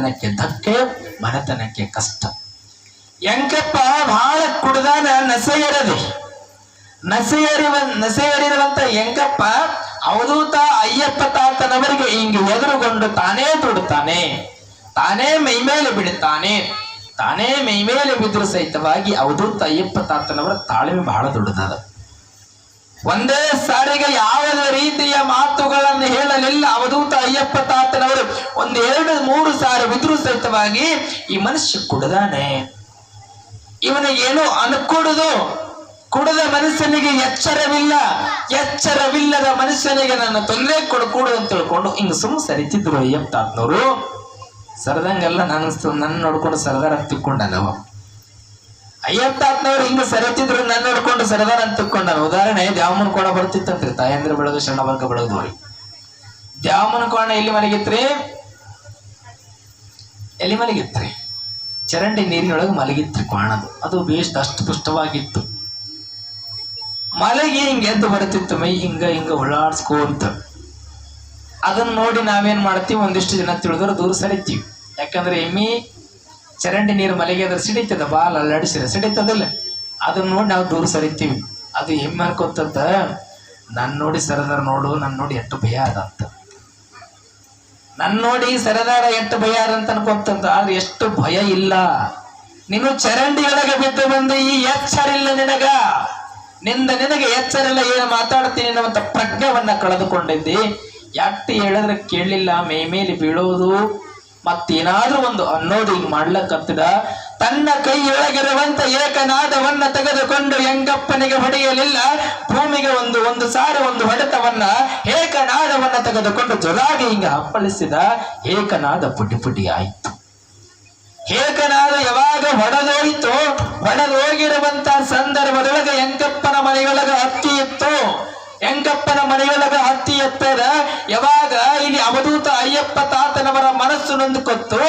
ಮನೆತನಕ್ಕೆ ಧಕ್ಕೆ ಬಡತನಕ್ಕೆ ಕಷ್ಟ. ಎಂಕಪ್ಪ ಬಹಳ ಕುಡ್ದಾನ ನಸೆಯರದೆ ನಸೆಯರಿವ ನಸೆಯರಿರುವಂತ ಎಂಕಪ್ಪ ಅವಧೂತ ಅಯ್ಯಪ್ಪ ತಾತನವರಿಗೆ ಹಿಂಗೆ ಎದುರುಗೊಂಡು ತಾನೇ ದುಡುತ್ತಾನೆ ತಾನೇ ಮೈಮೇಲೆ ಬಿಡುತ್ತಾನೆ. ತಾನೇ ಮೈಮೇಲೆ ಬಿದ್ರು ಸಹಿತವಾಗಿ ಅವಧೂತ ಅಯ್ಯಪ್ಪ ತಾತನವರ ತಾಳ್ಮೆ ಬಹಳ ದೊಡ್ಡದಾದ. ಒಂದೇ ಸಾರಿಗೆ ಯಾವ ರೀತಿಯ ಮಾತುಗಳನ್ನು ಹೇಳಲಿಲ್ಲ. ಅವಧೂತ ಅಯ್ಯಪ್ಪ ಒಂದ್ ಎರಡು, ಮೂರು ಸಾರಿ ವಿದ್ರು ಸಹಿತವಾಗಿ ಈ ಮನುಷ್ಯ ಕುಡದಾನೆ. ಇವನ ಏನು ಅನ್ಕೊಡುದು. ಕುಡದ ಮನುಷ್ಯನಿಗೆ ಎಚ್ಚರವಿಲ್ಲ. ಎಚ್ಚರವಿಲ್ಲದ ಮನುಷ್ಯನಿಗೆ ನನ್ನ ತೊಂದರೆ ಕೊಡಕೂಡು ಅಂತ ತಿಳ್ಕೊಂಡು ಹಿಂಗ ಸುಮ್ಮ ಸರಿತಿದ್ರು ಅಯ್ಯಪ್ಪ ತಾತ್ನವರು ಸರದಂಗೆಲ್ಲ ನನ್ನ ನನ್ನ ನೋಡ್ಕೊಂಡು ಸರದಾರ ತಿಕ್ಕೊಂಡನವ ಅಯ್ಯಪ್ಪ ತಾತನವ್ರು ಹಿಂಗ ಸರಿತಿದ್ರು ನನ್ನ ನೋಡ್ಕೊಂಡು ಸರದಾರ ಅಂತ ತಿಕ್ಕೊಂಡನು ಉದಾಹರಣೆ, ದ್ಯಾಮನ್ ಕೋಣ ಬರ್ತಿತ್ತಂತ್ರಿ. ತಾಯಂದ್ರೆ ಬೆಳೆದು ಶರಣ ವರ್ಗ ಬೆಳಗದವ್ರಿ ದ್ಯಾಮನ್ ಕೋಣ ಎಲ್ಲಿ ಮಲಗಿತ್ರಿ? ಎಲ್ಲಿ ಮಲಗಿತ್ರಿ ಚರಂಡಿ ನೀರಿನೊಳಗೆ ಮಲಗಿತ್ರಿ ಕ್ವಾಣದು ಅದು ಬೇಸ್ಟ್ ಅಷ್ಟು ಪುಷ್ಟವಾಗಿತ್ತು. ಮಲಗಿ ಹಿಂಗೆ ಎದ್ದು ಬರ್ತಿತ್ತು ಮೈ ಹಿಂಗ ಹಿಂಗ ಉಳ್ಳಾಡ್ಸ್ಕೊಂತ. ಅದನ್ನ ನೋಡಿ ನಾವೇನು ಮಾಡ್ತೀವಿ, ಒಂದಿಷ್ಟು ಜನ ತಿಳಿದ್ರೆ ದೂರ ಸರಿತೀವಿ. ಯಾಕಂದ್ರೆ ಎಮ್ಮಿ ಚರಂಡಿ ನೀರು ಮಲಗಿ ಅದ್ರ ಸಿಡಿತದ, ಬಾಲ್ ಅಲ್ಲಾಡಿಸಿರ ಸಿಡಿತದಲ್ಲ. ಅದನ್ನ ನೋಡಿ ನಾವು ದೂರ ಸರಿತೀವಿ. ಅದು ಎಮ್ಮೆ ಅನ್ಕೋತಂತ ನನ್ನ ನೋಡಿ ಸರದಾರ ನೋಡು ನನ್ನ ನೋಡಿ ಎಷ್ಟು ಭಯ ಅದಂತ. ನನ್ ನೋಡಿ ಸರದಾರ ಎಷ್ಟು ಭಯ ಅಂತ ಅನ್ಕೋತಂತ ಆದ್ರೆ ಎಷ್ಟು ಭಯ ಇಲ್ಲ. ನೀನು ಚರಂಡಿಯೊಳಗೆ ಬಿದ್ದು ಬಂದು ಈ ಎಚ್ಚರಿಲ್ಲ ನಿನಗ. ನಿಂದ ನಿನಗೆ ಎಚ್ಚರಿಲ್ಲ ಏನು ಮಾತಾಡ್ತೀನಿ ಅನ್ನುವಂತ ಪ್ರಜ್ಞವನ್ನ ಕಳೆದುಕೊಂಡಿದ್ದಿ. ಯಾಕೆ ಹೇಳಿದ್ರೆ ಕೇಳಲಿಲ್ಲ ಮೈ ಮೇಲೆ ಬೀಳೋದು ಮತ್ತೇನಾದ್ರೂ ಒಂದು ಅನ್ನೋದು ಹಿಂಗ್ ಮಾಡ್ಲಕ್ಕತ್ತಿದ ತನ್ನ ಕೈಯೊಳಗಿರುವಂತ ಏಕನಾದವನ್ನ ತೆಗೆದುಕೊಂಡು ಯಂಗಪ್ಪನಿಗೆ ಹೊಡೆಯಲಿಲ್ಲ. ಭೂಮಿಗೆ ಒಂದು ಒಂದು ಸಾರ, ಒಂದು ಹೊಡೆತವನ್ನ ಏಕನಾದವನ್ನ ತೆಗೆದುಕೊಂಡು ಜೊರಾಗಿ ಹಿಂಗ ಅಪ್ಪಳಿಸಿದ ಏಕನಾದ ಪುಟಿ ಪುಟಿ ಆಯ್ತು. ಏಕನಾದ ಯಾವಾಗ ಹೊಡೆದೋಯ್ತು, ಹೊಡೆದೋಗಿರುವಂತ ಸಂದರ್ಭದೊಳಗೆ ಯಂಗಪ್ಪನ ಮನೆಯೊಳಗ ಹತ್ತಿ ಇತ್ತು ಯಂಕಪ್ಪನ ಮನೆಯೊಳಗ ಹತ್ತಿ ಎತ್ತದ ಯಾವಾಗ? ಇಲ್ಲಿ ಅವಧೂತ ಅಯ್ಯಪ್ಪ ತಾತನವರ ಮನಸ್ಸು ನೊಂದುಕೊತ್ತು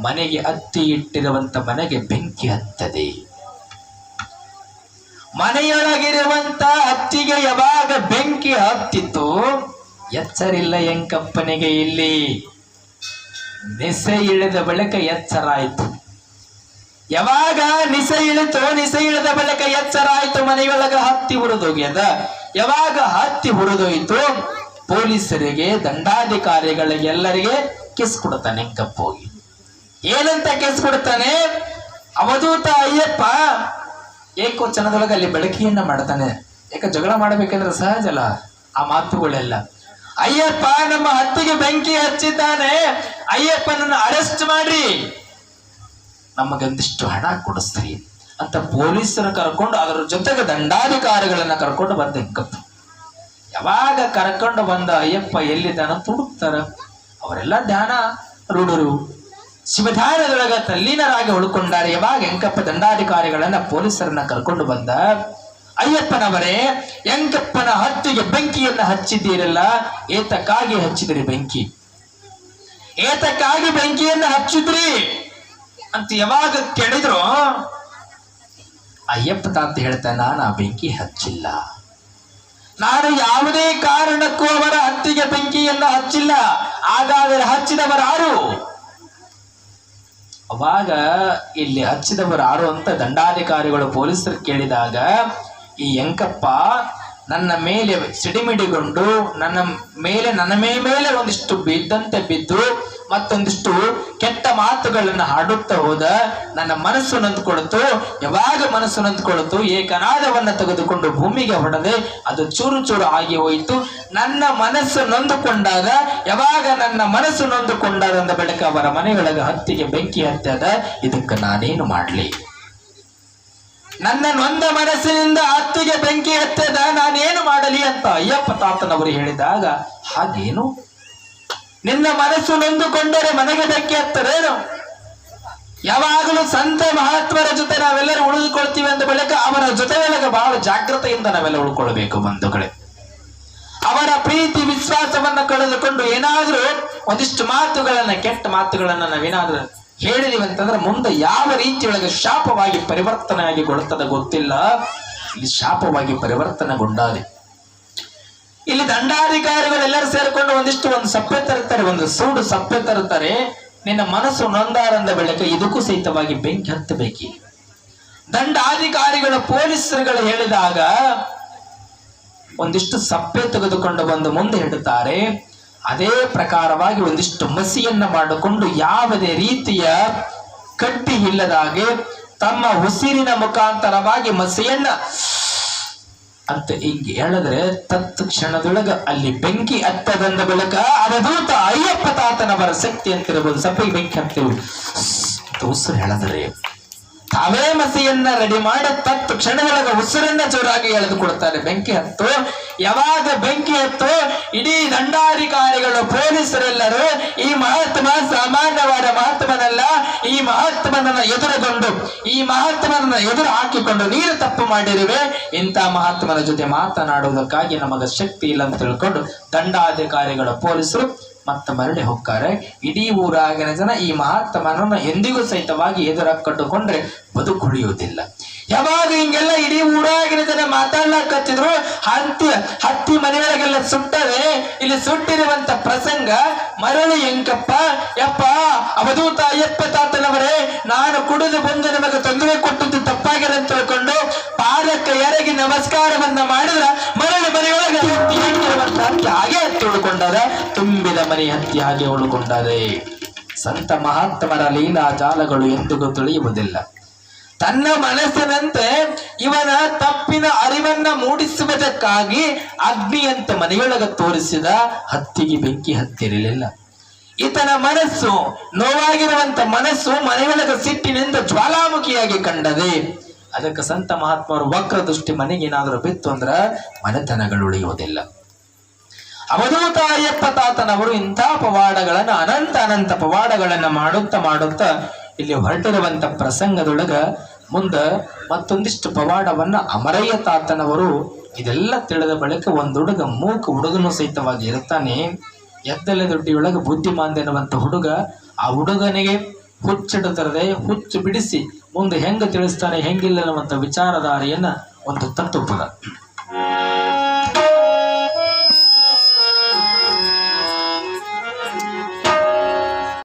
ಮನೆಗೆ ಹತ್ತಿ ಇಟ್ಟಿರುವಂತ ಮನೆಗೆ ಬೆಂಕಿ ಹತ್ತದೆ. ಮನೆಯೊಳಗಿರುವಂತ ಹತ್ತಿಗೆ ಯಾವಾಗ ಬೆಂಕಿ ಹತ್ತಿತ್ತು? ಎಚ್ಚರಿಲ್ಲ ಯಂಕಪ್ಪನಿಗೆ ಇಲ್ಲಿ. ನಿಸೆ ಇಳಿದ ಬಳಿಕ ಎಚ್ಚರಾಯಿತು. ಯಾವಾಗ? ನಿಸೆ ಇಳಿತು, ನಿಸೆ ಇಳಿದ ಬಳಿಕ ಎಚ್ಚರ ಆಯ್ತು ಮನೆಯೊಳಗ ಹತ್ತಿ ಹುರಿದೋಗ್ಯದ ಯಾವಾಗ ಹತ್ತಿ ಹುರಿದೋಯ್ತು ಪೊಲೀಸರಿಗೆ, ದಂಡಾಧಿಕಾರಿಗಳಿಗೆಲ್ಲರಿಗೆ ಕಿಸ್ ಕೊಡ್ತಾನೆ ಕಪ್ಪೋಗಿ ಏನಂತ ಕಿಸ್ ಕೊಡ್ತಾನೆ? ಅವಧೂತ ಅಯ್ಯಪ್ಪ ಏಕೋಚನದೊಳಗೆ ಅಲ್ಲಿ ಬೆಳಕಿಯನ್ನ ಮಾಡ್ತಾನೆ. ಯಾಕೆ ಜಗಳ ಮಾಡಬೇಕಂದ್ರೆ ಸಹಜ ಅಲ್ಲ? ಆ ಮಾತುಗಳೆಲ್ಲ. ಅಯ್ಯಪ್ಪ, ನಮ್ಮ ಹತ್ತಿಗೆ ಬೆಂಕಿ ಹಚ್ಚಿದ್ದಾನೆ. ಅಯ್ಯಪ್ಪನನ್ನು ಅರೆಸ್ಟ್ ಮಾಡ್ರಿ. ನಮಗೊಂದಿಷ್ಟು ಹಣ ಕೊಡಿಸ್ರಿ. ಅಂತ ಪೊಲೀಸರ ಕರ್ಕೊಂಡು ಅದರ ಜೊತೆಗೆ ದಂಡಾಧಿಕಾರಿಗಳನ್ನ ಕರ್ಕೊಂಡು ಬಂದ. ಹೆಂಕಪ್ಪ ಯಾವಾಗ ಕರ್ಕೊಂಡು ಬಂದ ಅಯ್ಯಪ್ಪ ಎಲ್ಲಿದ್ದಾನ ತುಡುಕ್ತಾರ? ಅವರೆಲ್ಲ ಧ್ಯಾನ ರೂಢರು. ಶಿವಧ್ಯಾನದೊಳಗ ತಲ್ಲೀನರಾಗಿ ಉಳ್ಕೊಂಡಾರೆ. ಯಾವಾಗ ಹೆಂಕಪ್ಪ ದಂಡಾಧಿಕಾರಿಗಳನ್ನ ಪೊಲೀಸರನ್ನ ಕರ್ಕೊಂಡು ಬಂದ? ಅಯ್ಯಪ್ಪನವರೇ ಯಂಕಪ್ಪನ ಹತ್ತಿಗೆ ಬೆಂಕಿಯನ್ನ ಹಚ್ಚಿದ್ದೀರಲ್ಲ? ಏತಕ್ಕಾಗಿ ಹಚ್ಚಿದ್ರಿ ಬೆಂಕಿ? ಏತಕ್ಕಾಗಿ ಬೆಂಕಿಯನ್ನ ಹಚ್ಚಿದ್ರಿ? ಅಂತ ಯಾವಾಗ ಕೇಳಿದ್ರು ಅಯ್ಯಪ್ಪ ತಾತ ಹೇಳ್ತಾನ ಆ ಬೆಂಕಿ ಹಚ್ಚಿಲ್ಲ. ನಾನು ಯಾವುದೇ ಕಾರಣಕ್ಕೂ ಅವರ ಹತ್ತಿಗೆ ಬೆಂಕಿಯನ್ನು ಹಚ್ಚಿಲ್ಲ. ಹಾಗಾದರೆ ಹಚ್ಚಿದವರಾರು ಅವಾಗ ಇಲ್ಲಿ ಹಚ್ಚಿದವರಾರು ಅಂತ ದಂಡಾಧಿಕಾರಿಗಳು ಪೊಲೀಸರು ಕೇಳಿದಾಗ, ಈ ಯಂಕಪ್ಪ ನನ್ನ ಮೇಲೆ ಸಿಡಿಮಿಡಿಗೊಂಡು, ನನ್ನ ಮೇಲೆ ನನ್ನ ಮೇಲೆ ಒಂದಿಷ್ಟು ಬಿದ್ದಂತೆ ಬಿದ್ದು ಮತ್ತೊಂದಿಷ್ಟು ಕೆಟ್ಟ ಮಾತುಗಳನ್ನು ಹಾಡುತ್ತಾ ಹೋದ ನನ್ನ ಮನಸ್ಸು ನಂದ್ಕೊಳ್ತು ಯಾವಾಗ ಮನಸ್ಸು ನಂದ್ಕೊಳ್ತು ಏಕನಾದವನ್ನು ತೆಗೆದುಕೊಂಡು ಭೂಮಿಗೆ ಹೊಡೆದೆ, ಅದು ಚೂರು ಚೂರು ಆಗಿ ಹೋಯಿತು. ನನ್ನ ಮನಸ್ಸು ನೊಂದುಕೊಂಡಾಗ, ಯಾವಾಗ ನನ್ನ ಮನಸ್ಸು ನೊಂದುಕೊಂಡಾಗ ಅಂದ ಬಳಿಕ ಅವರ ಮನೆಯೊಳಗೆ ಹತ್ತಿಗೆ ಬೆಂಕಿ ಹತ್ತದ ಇದಕ್ಕೆ ನಾನೇನು ಮಾಡಲಿ? ನನ್ನ ನೊಂದ ಮನಸ್ಸಿನಿಂದ ಹತ್ತಿಗೆ ಬೆಂಕಿ ಹತ್ತದ ನಾನೇನು ಮಾಡಲಿ ಅಂತ ಅಯ್ಯಪ್ಪ ತಾತನವರು ಹೇಳಿದಾಗ, ಹಾಗೇನು? ನಿನ್ನ ಮನಸ್ಸು ನೊಂದುಕೊಂಡರೆ ಮನೆಗೆ ದಕ್ಕೆ ಹತ್ತಿರೇನು ಯಾವಾಗಲೂ ಸಂತ ಮಹಾತ್ಮರ ಜೊತೆ ನಾವೆಲ್ಲರೂ ಉಳಿದುಕೊಳ್ತೀವಿ ಅಂದ ಬಳಿಕ ಅವರ ಜೊತೆ ಒಳಗೆ ಬಹಳ ಜಾಗ್ರತೆಯಿಂದ ನಾವೆಲ್ಲ ಉಳ್ಕೊಳ್ಬೇಕು ಬಂಧುಗಳೇ. ಅವರ ಪ್ರೀತಿ, ವಿಶ್ವಾಸವನ್ನು ಕಳೆದುಕೊಂಡು ಏನಾದರೂ ಒಂದಿಷ್ಟು ಮಾತುಗಳನ್ನ, ಕೆಟ್ಟ ಮಾತುಗಳನ್ನ ನಾವೇನಾದ್ರೂ ಹೇಳಿದೀವಿ ಅಂತಂದ್ರೆ ಮುಂದೆ ಯಾವ ರೀತಿಯೊಳಗೆ ಶಾಪವಾಗಿ ಪರಿವರ್ತನೆ ಕೊಡುತ್ತದೆ ಗೊತ್ತಿಲ್ಲ. ಇಲ್ಲಿ ಶಾಪವಾಗಿ ಪರಿವರ್ತನೆಗೊಂಡಾದೆ ಇಲ್ಲಿ ದಂಡಾಧಿಕಾರಿಗಳೆಲ್ಲರೂ ಸೇರ್ಕೊಂಡು ಒಂದಿಷ್ಟು ಒಂದು ಸಪ್ಪೆ ತರುತ್ತಾರೆ, ಒಂದು ಸೂಡು ಸಪ್ಪೆ ತರುತ್ತಾರೆ. ನಿನ್ನ ಮನಸ್ಸು ನೊಂದಾರಂದ ಬೆಳಕ ಇದಕ್ಕೂ ಸಹಿತವಾಗಿ ಬೆಂಕಿ ಹತ್ತಬೇಕಿ. ದಂಡಾಧಿಕಾರಿಗಳ, ಪೊಲೀಸರುಗಳು ಹೇಳಿದಾಗ ಒಂದಿಷ್ಟು ಸಪ್ಪೆ ತೆಗೆದುಕೊಂಡು ಬಂದು ಮುಂದೆ ಹಿಡುತ್ತಾರೆ ಅದೇ ಪ್ರಕಾರವಾಗಿ ಒಂದಿಷ್ಟು ಮಸಿಯನ್ನ ಮಾಡಿಕೊಂಡು ಯಾವುದೇ ರೀತಿಯ ಕಟ್ಟಿ ಇಲ್ಲದಾಗೆ ತಮ್ಮ ಉಸಿರಿನ ಮುಖಾಂತರವಾಗಿ ಮಸಿಯನ್ನ ಅಂತ ಹಿಂಗೆ ಹೇಳಿದ್ರೆ ತತ್ ಕ್ಷಣದೊಳಗ ಅಲ್ಲಿ ಬೆಂಕಿ ಅತ್ತದಂದ ಬೆಳಕ ಅದೂತ ಅಯ್ಯಪ್ಪ ತಾತನವರ ಶಕ್ತಿ ಅಂತಿರಬಹುದು. ಸಪ್ಪಿ ಬೆಂಕಿ ಹತ್ತಿರು ಉಸಿರು ಹೇಳಿದ್ರೆ ತಾವೇ ಮಸಿಯನ್ನ ರೆಡಿ ಮಾಡ ತತ್ತು ಕ್ಷಣದೊಳಗ ಉಸಿರನ್ನ ಜೋರಾಗಿ ಎಳೆದು ಕೊಡ್ತಾರೆ ಬೆಂಕಿ ಹತ್ತು, ಯಾವಾಗ ಬೆಂಕಿ ಹತ್ತು, ಇಡೀ ದಂಡಾಧಿಕಾರಿಗಳು, ಪೊಲೀಸರೆಲ್ಲರೂ ಈ ಮಹಾತ್ಮ, ಸಾಮಾನ್ಯವಾದ ಮಹಾತ್ಮನಲ್ಲ, ಈ ಮಹಾತ್ಮನನ್ನ ಎದುರುಗೊಂಡು, ಈ ಮಹಾತ್ಮನನ್ನ ಎದುರು ಹಾಕಿಕೊಂಡು ನೀರು ತಪ್ಪು ಮಾಡಿರುವೆ. ಇಂಥ ಮಹಾತ್ಮನ ಜೊತೆ ಮಾತನಾಡುವುದಕ್ಕಾಗಿ ನಮಗ ಶಕ್ತಿ ಇಲ್ಲ ಅಂತ ತಿಳ್ಕೊಂಡು ದಂಡಾಧಿಕಾರಿಗಳ, ಪೊಲೀಸರು ಮತ್ತೆ ಮರಳಿ ಹೋಗ್ತಾರೆ. ಇಡೀ ಊರಾಗಿನ ಜನ ಈ ಮಹಾತ್ಮನನ್ನು ಎಂದಿಗೂ ಸಹಿತವಾಗಿ ಎದುರ ಕಟ್ಟುಕೊಂಡ್ರೆ ಬದುಕುಳಿಯುವುದಿಲ್ಲ. ಯಾವಾಗ ಹಿಂಗೆಲ್ಲ ಇಡೀ ಊರಾಗಿನ ಜನ ಮಾತಾಡ್ಲಾಕತ್ತಿದ್ರು ಹತ್ತಿ ಹತ್ತಿ ಮನೆಯೊಳಗೆಲ್ಲ ಸುಟ್ಟದೆ ಇಲ್ಲಿ ಸುಟ್ಟಿರುವಂತ ಪ್ರಸಂಗ ಮರಳಿ ಎಂಕಪ್ಪ, ಯಪ್ಪ ಅವಧೂತ ಅಯ್ಯಪ್ಪ ತಾತನವರೇ ನಾನು ಕುಡಿದು ಬಂದು ನಮಗೆ ತೊಂದರೆ ಕೊಟ್ಟದ್ದು ತಪ್ಪಾಗಿದೆ ತಿಳ್ಕೊಂಡು ಪಾದಕ್ಕೆ ಎರಗಿ ನಮಸ್ಕಾರವನ್ನ ಮಾಡಿದ್ರ ಮರಳಿ ಮನೆಯೊಳಗೆ ಹತ್ತಿ ಹಾಗೆ ಹತ್ತಿ ಉಳ್ಕೊಂಡದ ತುಂಬಿದ ಮನೆ ಹತ್ತಿ ಹಾಗೆ ಉಳ್ಕೊಂಡದೆ ಸಂತ ಮಹಾತ್ಮರ ಲೀಲಾ ಜಾಲಗಳು ಎಂದಿಗೂ ತಿಳಿಯುವುದಿಲ್ಲ. ತನ್ನ ಮನಸ್ಸಿನಂತೆ ಇವನ ತಪ್ಪಿನ ಅರಿವನ್ನ ಮೂಡಿಸುವುದಕ್ಕಾಗಿ ಅಗ್ನಿಯಂತೆ ಮನೆಯೊಳಗ ತೋರಿಸಿದ ಹತ್ತಿಗೆ ಬೆಂಕಿ ಹತ್ತಿರಲಿಲ್ಲ. ಈತನ ಮನಸ್ಸು, ನೋವಾಗಿರುವಂತ ಮನಸ್ಸು ಮನೆಯೊಳಗ ಸಿಟ್ಟಿನಿಂದ ಜ್ವಾಲಾಮುಖಿಯಾಗಿ ಕಂಡದೆ, ಅದಕ್ಕೆ ಸಂತ ಮಹಾತ್ಮರು ವಕ್ರ ದೃಷ್ಟಿ ಮನೆಗೇನಾದರೂ ಬಿತ್ತು ಅಂದ್ರ ಮನೆತನಗಳು ಉಳಿಯುವುದಿಲ್ಲ. ಅವಧೂತ ಅಯ್ಯಪ್ಪ ತಾತನವರು ಇಂಥ ಪವಾಡಗಳನ್ನು ಅನಂತ ಅನಂತ ಪವಾಡಗಳನ್ನು ಮಾಡುತ್ತಾ ಮಾಡುತ್ತಾ ಇಲ್ಲಿ ಹೊರಟಿರುವಂತ ಪ್ರಸಂಗದೊಳಗ ಮುಂದ ಮತ್ತೊಂದಿಷ್ಟು ಪವಾಡವನ್ನ ಅಮರಯ್ಯ ತಾತನವರು ಇದೆಲ್ಲ ತಿಳಿದ ಬಳಿಕ ಒಂದು ಹುಡುಗ ಮೂಕ ಹುಡುಗನು ಸಹಿತವಾಗಿ ಇರುತ್ತಾನೆ. ಎದ್ದಲೆ ದೊಡ್ಡಿಯೊಳಗೆ ಬುದ್ಧಿಮಾಂದ ಎನ್ನುವಂತ ಹುಡುಗ ಆ ಹುಡುಗನಿಗೆ ಹುಚ್ಚಿಡುತ್ತದೆ ಹುಚ್ಚು ಬಿಡಿಸಿ ಮುಂದೆ ಹೆಂಗ ತಿಳಿಸ್ತಾನೆ ಹೆಂಗಿಲ್ಲ ಅನ್ನುವಂಥ ವಿಚಾರಧಾರೆಯನ್ನ ಒಂದು ತತ್ವ